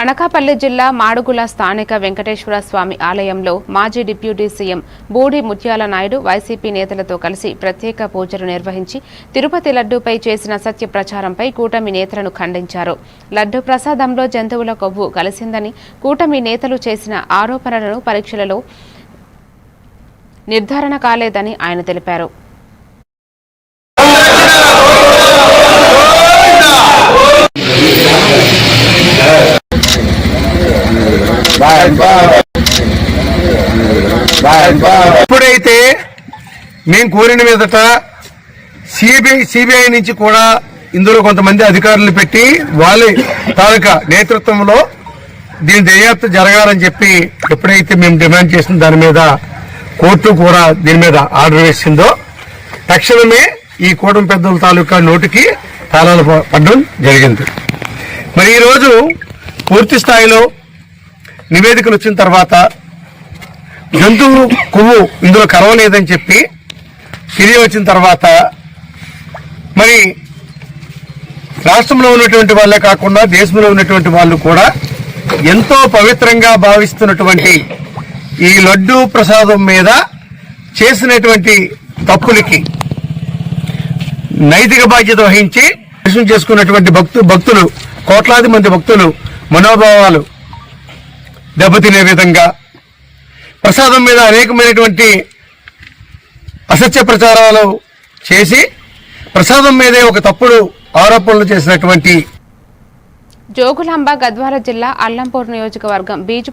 అనకాపల్లి జిల్లా మాడుగుల స్థానిక వెంకటేశ్వర స్వామి ఆలయంలో మాజీ డిప్యూటీ సీఎం బూడి ముత్యాల నాయుడు వైసీపీ నేతలతో కలిసి ప్రత్యేక పూజలు నిర్వహించి తిరుపతి లడ్డూపై చేసిన సత్య ప్రచారంపై కూటమి నేతలను ఖండించారు. లడ్డు ప్రసాదంలో జంతువుల కొవ్వు కలిసిందని కూటమి నేతలు చేసిన ఆరోపణలను పరీక్షలలో నిర్ధారణ కాలేదని ఆయన తెలిపారు. ఎప్పుడైతే మేము కోరిన మీదట సిబిఐ సిబిఐ నుంచి కూడా ఇందులో కొంతమంది అధికారులు పెట్టి వాళ్ళ తాలూకా నేతృత్వంలో దీని దర్యాప్తు జరగాలని చెప్పి ఎప్పుడైతే మేము డిమాండ్ చేసిన దాని మీద కోర్టు కూడా దీని మీద ఆర్డర్ వేసిందో తక్షణమే ఈ కూటమి పెద్దల తాలూకా నోటికి తాళాలు పడడం జరిగింది. మరి ఈరోజు పూర్తి స్థాయిలో నివేదికలు వచ్చిన తర్వాత జంతువు కొవ్వు ఇందులో కరవలేదని చెప్పి తిరిగి వచ్చిన తర్వాత మరి రాష్ట్రంలో ఉన్నటువంటి వాళ్ళే కాకుండా దేశంలో ఉన్నటువంటి వాళ్ళు కూడా ఎంతో పవిత్రంగా భావిస్తున్నటువంటి ఈ లడ్డు ప్రసాదం మీద చేసినటువంటి తప్పులకి నైతిక బాధ్యత వహించి దర్శనం చేసుకున్నటువంటి భక్తు భక్తులు కోట్లాది మంది భక్తులు మనోభావాలు దెబ్బతినే విధంగా ప్రసాదం మీద అనేకమైనటువంటి అసత్య ప్రచారాలు చేసి ప్రసాదం మీదే ఒక తప్పుడు ఆరోపణలు చేసినటువంటి జోగులాంబ గద్వాల జిల్లా అల్లంపూర్ నియోజకవర్గం బీజు